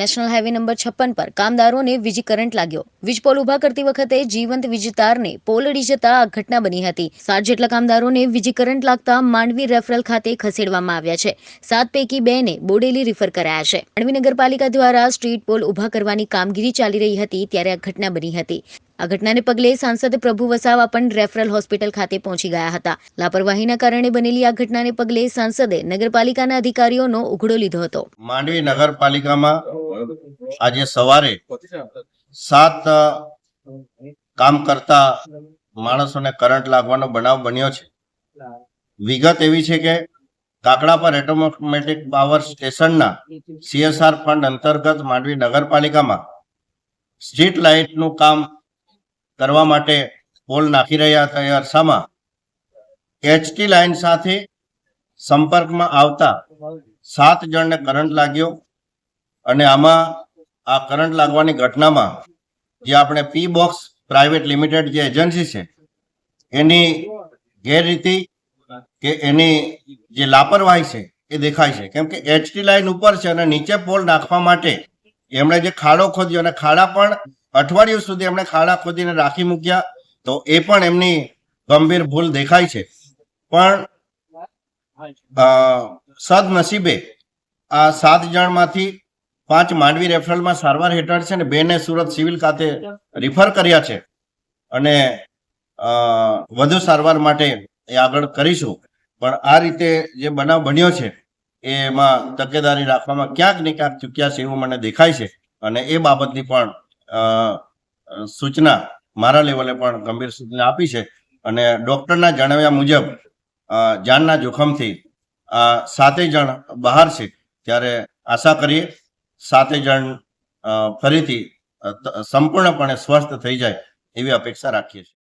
National highway number છપ્પન પર કામદારોને વીજ કરંટ લાગ્યો. વીજ પોલ ઊભા કરતી વખતે જીવંત વીજતારને પોલ અડી જતા આ ઘટના બની હતી. સાત જેટલા કામદારોને વીજ કરંટ લાગતા માંડવી રેફરલ ખાતે ખસેડવામાં આવ્યા છે. સાત પૈકી બે ને બોડેલી રિફર કરાયા છે. માંડવી નગરપાલિકા દ્વારા સ્ટ્રીટ પોલ ઊભા કરવાની કામગીરી ચાલી રહી હતી ત્યારે આ ઘટના બની હતી. આ ઘટનાને પગલે સાંસદ પ્રભુ વસાવા પણ રેફરલ હોસ્પિટલ ખાતે પહોંચી ગયા હતા. લાપરવાહીના કારણે બનેલી આ ઘટનાને પગલે સાંસદે નગરપાલિકાના અધિકારીઓનો ઉઘડો લીધો હતો. માંડવી નગરપાલિકામાં આજે સવારે સાત કામ કરતા માણસોને કરંટ લાગવાનો બનાવ બન્યો છે. વિગત એવી છે કે કાકડા પર એટોમેટિક પાવર સ્ટેશનના સીએસઆર ફંડ અંતર્ગત માંડવી નગરપાલિકામાં સ્ટ્રીટ લાઇટનું કામ કરવા માટે પોલ નાખી રહ્યા હતા. એ અરસામાં એચટી લાઇન સાથે સંપર્કમાં આવતા સાત જણને કરંટ લાગ્યો અને આમાં આ કરંટ લાગવાની ઘટનામાં જે આપણે પી બોક્સ પ્રાઇવેટ લિમિટેડ જે એજન્સી છે, એની ગેરરીતિ કે એની જે લાપરવાહી છે એ દેખાય છે. કેમ કે એચટી લાઇન ઉપર છે અને નીચે પોલ નાખવા માટે એમણે જે ખાડો ખોદ્યો અને ખાડા પણ અઠવાડિયું સુધી એમણે ખાડા ખોદીને રાખી મૂક્યા, તો એ પણ એમની ગંભીર ભૂલ દેખાય છે. પણ સદનસીબે આ સાત જણમાંથી પાંચ માંડવી રેફરલમાં સારવાર હેઠળ છે ને બેને સુરત સિવિલ ખાતે રિફર કર્યા છે. અને વધુ સારવાર માટે એ આગળ કરીશું. પણ આ રીતે જે બનાવ બન્યો છે, એમાં તકેદારી રાખવામાં ક્યાંક ને ક્યાંક ચૂક્યા છે એવું મને દેખાય છે. અને એ બાબતની પણ સૂચના મારા લેવલે પણ ગંભીર સૂચના આપી છે. અને ડોક્ટરના જણાવ્યા મુજબ જાનના જોખમથી સાતેય જણ બહાર છે. ત્યારે આશા કરીએ સાતે જણ ફરીથી સંપૂર્ણપણે સ્વસ્થ થઈ જાય એવી અપેક્ષા રાખીએ છીએ.